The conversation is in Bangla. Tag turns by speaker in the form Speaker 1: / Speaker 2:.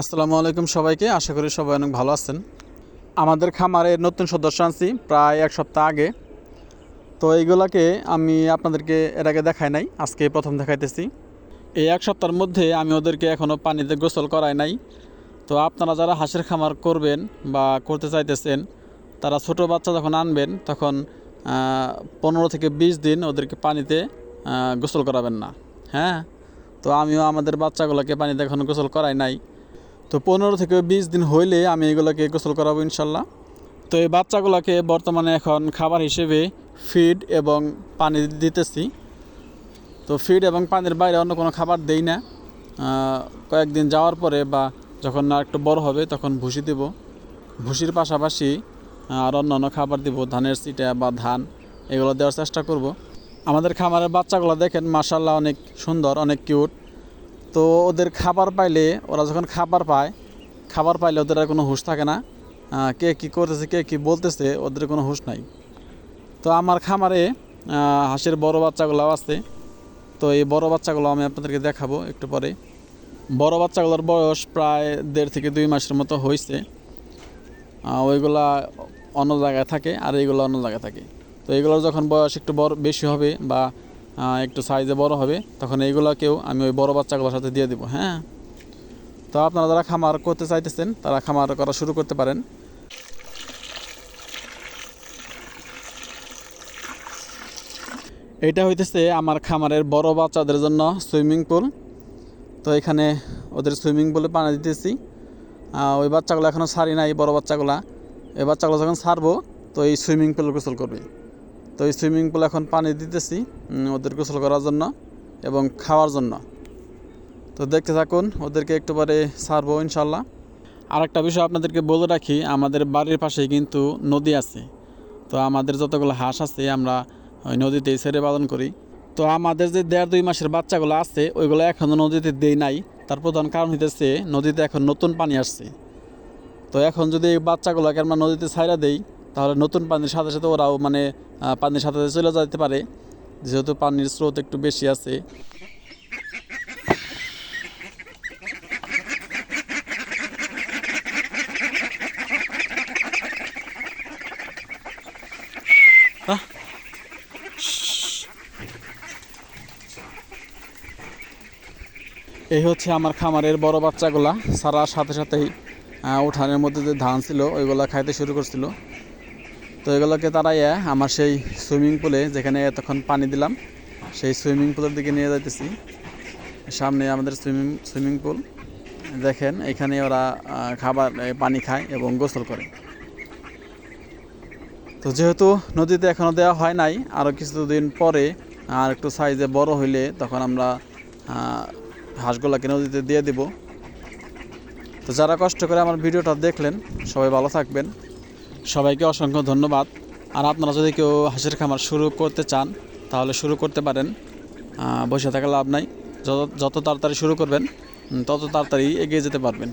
Speaker 1: আসসালামু আলাইকুম সবাইকে। আশা করি সবাই অনেক ভালো আছেন। আমাদের খামারের নতুন সদস্য আনছি প্রায় এক সপ্তাহ আগে। তো এইগুলাকে আমি আপনাদেরকে এর আগে দেখাই নাই, আজকে প্রথম দেখাইতেছি। এই এক সপ্তাহের মধ্যে আমি ওদেরকে এখনও পানিতে গোসল করাই নাই। তো আপনারা যারা হাঁসের খামার করবেন বা করতে চাইতেছেন, তারা ছোট বাচ্চা যখন আনবেন, তখন পনেরো থেকে বিশ দিন ওদেরকে পানিতে গোসল করাবেন না। হ্যাঁ? তো আমিও আমাদের বাচ্চাগুলোকে পানিতে এখন গোসল করাই নাই। তো পনেরো থেকে বিশ দিন হইলে আমি এগুলোকে গোসল করাবো ইনশাল্লাহ। তো এই বাচ্চাগুলোকে বর্তমানে এখন খাবার হিসেবে ফিড এবং পানি দিতেছি। তো ফিড এবং পানির বাইরে অন্য কোনো খাবার দেই না। কয়েকদিন যাওয়ার পরে বা যখন আর একটু বড় হবে তখন ভুসি দেব। ভুসির পাশাপাশি আর অন্য অন্য খাবার দিব, ধানের সিটা বা ধান, এগুলো দেওয়ার চেষ্টা করব। আমাদের খামারের বাচ্চাগুলো দেখেন মাসাল্লাহ অনেক সুন্দর, অনেক কিউট তো ওদের খাবার পাইলে, ওরা যখন খাবার পায়, খাবার পাইলে ওদের আর কোনো হুঁশ থাকে না। কে কী করতেছে, কে কী বলতেছে, ওদের কোনো হুঁশ নাই। তো আমার খামারে হাঁসের বড় বাচ্চাগুলোও আছে। তো এই বড় বাচ্চাগুলো আমি আপনাদেরকে দেখাবো একটু পরে। বড় বাচ্চাগুলোর বয়স প্রায় দেড় থেকে দুই মাসের মতো হয়েছে ওইগুলা অন্য জায়গায় থাকে আর এইগুলো অন্য জায়গায় থাকে। তো এইগুলোর যখন বয়স একটু বড়, বেশি হবে বা একটু সাইজে বড় হবে, তখন এইগুলোকেও আমি ওই বড় বাচ্চাগুলোর সাথে দিয়ে দেবো হ্যাঁ? তো আপনারা যারা খামার করতে চাইতেছেন, তারা খামার করা শুরু করতে পারেন। এটা হইতেছে আমার খামারের বড় বাচ্চাদের জন্য সুইমিং পুল। তো এখানে ওদের সুইমিং পুলে পানি দিতেছি। ওই বাচ্চাগুলো এখনও ছাড়ি নাই, বড় বাচ্চাগুলা। এই বাচ্চাগুলো যখন ছাড়বো তো এই সুইমিং পুলে গোসল করবে। তো এই সুইমিং পুল এখন পানি দিতেছি ওদের গোসল করার জন্য এবং খাওয়ার জন্য। তো দেখতে থাকুন, ওদেরকে একটু পরে ছাড়বো ইনশাল্লাহ। আর একটা বিষয় আপনাদেরকে বলে রাখি, আমাদের বাড়ির পাশেই কিন্তু নদী আছে। তো আমাদের যতগুলো হাঁস আছে, আমরা ওই নদীতেই ছেড়ে পালন করি। তো আমাদের যে দেড় দুই মাসের বাচ্চাগুলো আছে, ওইগুলো এখনও নদীতে দেই নাই। তার প্রধান কারণ হইতেছে, নদীতে এখন নতুন পানি আসছে। তো এখন যদি এই বাচ্চাগুলোকে আমরা নদীতে ছাইরা দেই তাহলে নতুন পানির সাথে সাথে ওরাও মানে পানির সাথে সাথে চলে যেতে পারে। যেহেতু পানির স্রোত একটু বেশি আছে। এই হচ্ছে আমার খামারের বড় বাচ্চাগুলা। সারার সাথে সাথেই উঠানের মধ্যে যে ধান ছিল, ওইগুলা খাইতে শুরু করছিল। তো এগুলোকে তারাইয়া আমার সেই সুইমিং পুলে যেখানে এতক্ষণ পানি দিলাম, সেই সুইমিং পুলের দিকে নিয়ে যাইতেছি। সামনে আমাদের সুইমিং সুইমিং পুল। দেখেন, এখানে ওরা খাবার পানি খায় এবং গোসল করে। তো যেহেতু নদীতে এখনও দেওয়া হয় নাই আরও কিছুদিন পরে, আর একটু সাইজে বড় হইলে তখন আমরা হাঁসগুলাকে নদীতে দিয়ে দিব। তো যারা কষ্ট করে আমার ভিডিওটা দেখলেন, সবাই ভালো থাকবেন। সবাইকে অসংখ্য ধন্যবাদ। আর আপনারা যদি কেউ হাঁসের খামার শুরু করতে চান, তাহলে শুরু করতে পারেন। বসে থাকা লাভ নাই। যত যত তাড়াতাড়ি শুরু করবেন তত তাড়াতাড়ি এগিয়ে যেতে পারবেন।